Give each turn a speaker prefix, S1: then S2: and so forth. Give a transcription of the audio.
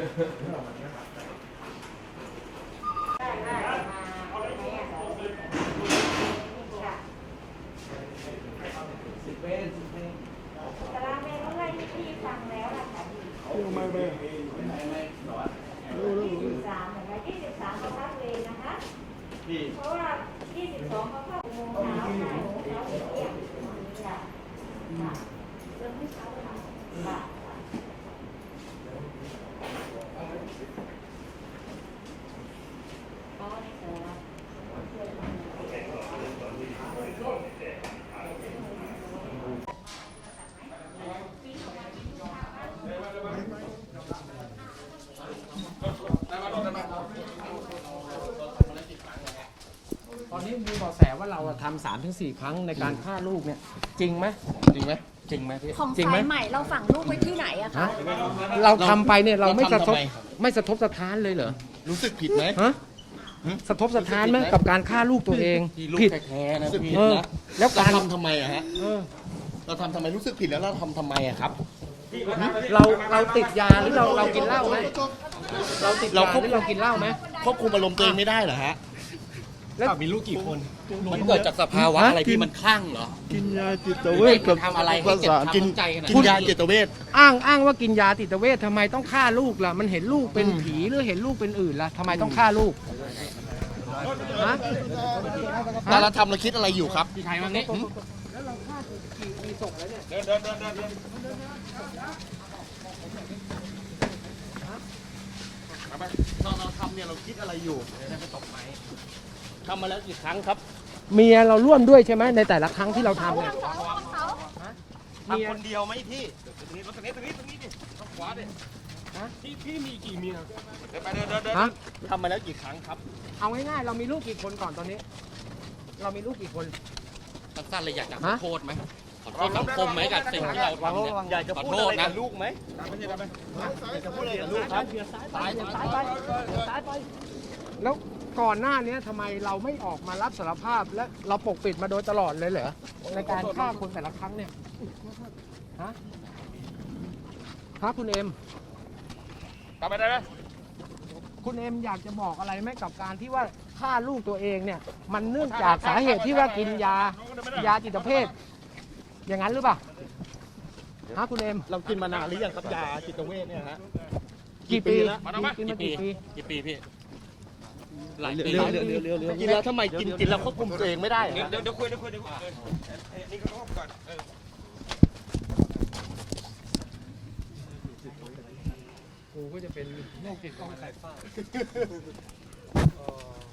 S1: ไล่ที่พี่ฟังแล้วละคะ
S2: ไม่ไม่
S3: ไม่ไม่สอน
S1: ยี่สิบสามเห็นไหมยี่สิบสามเขาพักเวรนะคะเพราะว่ายี่สิบสองเขาเข้าโมงเช้าค่ะโมงเช้าเที่ยงค่ะค่ะเริ่มที่เช้าเลยค่ะค่ะอ๋อนี่เสร็จแล้ว
S4: ตอนนี้มีเบาะแสว่าเราอะทำสามถึงสี่ครั้งในการฆ่าลูกเนี่ย จริงไหม
S3: จริงไหมจริงไหมพี่
S5: ของ
S4: จริงไหม
S5: สายใหม่เราฝังลูกไว้ที่ไหนอะคะ
S4: ฮะเราทำไปเนี่ยเราไม่
S3: เรา
S4: สะ
S3: ทำ
S4: ทบ
S3: ทำไม
S4: ไม่สะทบสะท้านเลยเหรอ
S3: รู้สึกผิดไหม
S4: ฮะสะทบสะท้านไหมกับการฆ่าลูกตัวเอง
S3: พี่ลูก
S4: ผิด
S3: แท้ๆนะพี่
S4: เออ
S3: นะ
S4: แล้ว
S3: เรา
S4: การ
S3: ทำทำไมอะฮะ
S4: เออ
S3: เราทำทำไมรู้สึกผิดแล้วเราทำทำไมอะครับ
S4: เราเราติดยาหรือเราเรากินเหล้าไหมเราติด
S3: เรา
S4: ยา
S3: ควบ
S4: หรือเรากินเหล้าไหม
S3: ควบคุมอารมณ์ตัวเองไม่ได้เหรอฮะ
S4: แล้ว
S3: มีลูกกี่คนมันเกิดจากสภาวะอะไรพี่มันคลั่งเหรอ
S2: กินยาจิตเวชกับ
S3: ทำอะไรให้
S2: ประ
S3: เจ็บ
S2: สาท
S3: ช้ำน้ำใจขนาดกินยาจิตเวช
S4: อ้างอ้างว่ากินยาติดเวททำไมต้องฆ่าลูกล่ะ มันเห็นลูกเป็นผีหรือเห็นลูกเป็นอื่นล่ะทำไมต้องฆ่าลูกฮะ
S3: แต่เราทำเราคิดอะไรอยู่ครับ
S4: พี่ไทยมางี้แล้วเราฆ่ากี่กี่ศพแล้วเนี่ย
S3: ตอนเราทำเนี่ยเราคิดอะไรอยู่ ทำมาแล้วกี่ครั้งครับ
S4: เมียเราร่วมด้วยใช่ไหมในแต่ละครั้งที่เราทำเนี่ย
S3: ทำคนเดียวไหมพี่ตรงนี้รถตรงนี้ตรงนี้ตรงนี้ดิทางขวาดิ
S4: ฮะ
S3: พี่พี่มีกี่เมียเดินไปเดินเดินเดิน
S4: ฮะ
S3: ทำมาแล้วกี่ครั้งครับ
S4: เอาง่ายๆเรามีลูกกี่คนก่อนตอนนี้ เรามีลูกกี่คน
S6: สั้นๆเลยอยากจะขอ
S4: ฮะ
S6: โทษไหมขอโทษสังคมไหมกับสิ่งที่เราทำเนี่ย
S3: อยากจะ
S6: ขอ
S3: พูด
S6: โท
S3: อะ
S6: ษ
S3: ไร
S6: นะ
S3: กับลูกไหมอยากจะพูดอะไรกับลูกครับ
S4: แล้ว ก่อนหน้านี้ทำไมเราไม่ออกมารับสารภาพและเราปกปิดมาโดยตลอดเลยเหรอในการฆ่าคนแต่ละครั้งเนี่ยฮะฮะคุณเอ็ม
S3: กลับไปได้ไหม
S4: คุณเอ็มอยากจะบอกอะไรไหมกับการที่ว่าฆ่าลูกตัวเองเนี่ย มันเนื่องจากสาเหตุที่ว่ากินยา ยาจิตเภท อย่างนั้นหรือเปล่าฮะคุณเอ็ม
S3: เรากินมานานหรือยังครับยาจิตเวชเนี่ยฮะ
S4: กี่ปี
S3: แล้ว
S4: กินมา
S6: กี่ปี
S4: กี่ปี
S6: กี่ปีพี่ หลาย
S3: เร็ว
S6: ปี
S3: เร็วเร็วเร็วเร็วเร็วกินแล้วทำไมกินกินแล้วควบคุมตัวเองไม่ได้อะ
S6: เดี๋ยวเดี๋ยวคุยเดี๋ยวคุยเดี๋ยวคุย
S4: กูก็จะเป็นโรคติดกล้องสายฟ้า